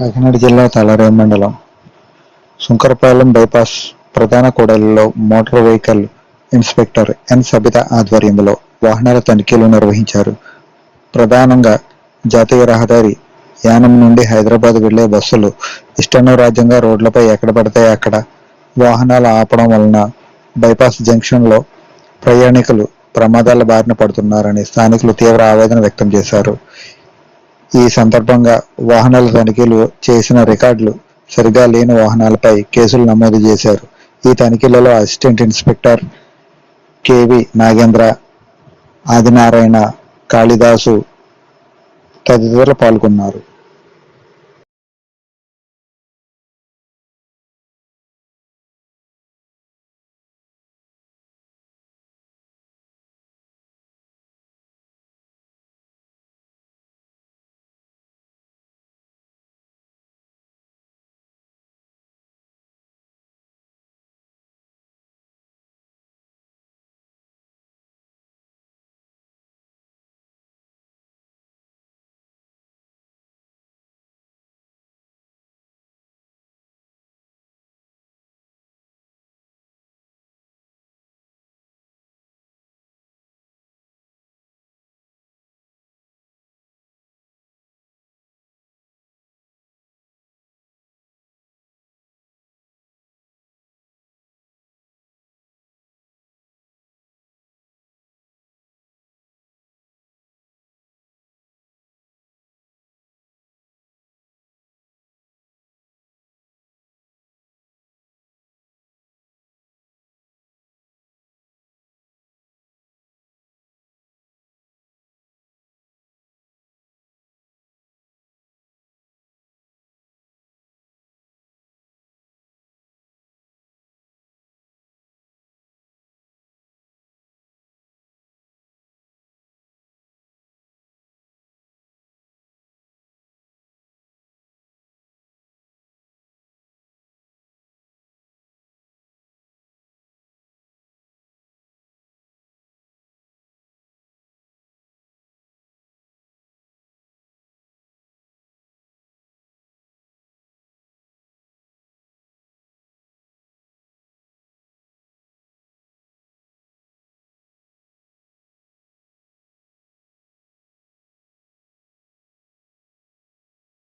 కాకినాడ జిల్లా తలరేం మండలం శంకరపాలెం బైపాస్ ప్రధాన కూడలిలో motor vehicle inspector N Sabitha ఆధ్వర్యంలో వాహనాల తనిఖీలు నిర్వహించారు. ప్రధానంగా జాతీయ రహదారి యానం నుండి హైదరాబాద్ వెళ్ళే బస్సులు ఇష్టానురాజ్యంగా రోడ్లపై ఎక్కడ పడితే అక్కడ వాహనాలు ఆపడం వలన బైపాస్ జంక్షన్లో ప్రయాణికులు ప్రమాదాల బారిన పడుతున్నారని స్థానికులు తీవ్ర ఆవేదన వ్యక్తం చేశారు. ఈ సందర్భంగా వాహనాల తనిఖీలు చేసిన రికార్డులు సరిగా లేని వాహనాలపై కేసులు నమోదు చేశారు. ఈ తనిఖీలలో assistant inspector K V Nagendra Adinarayana Kalidasu తదితరులు పాల్గొన్నారు.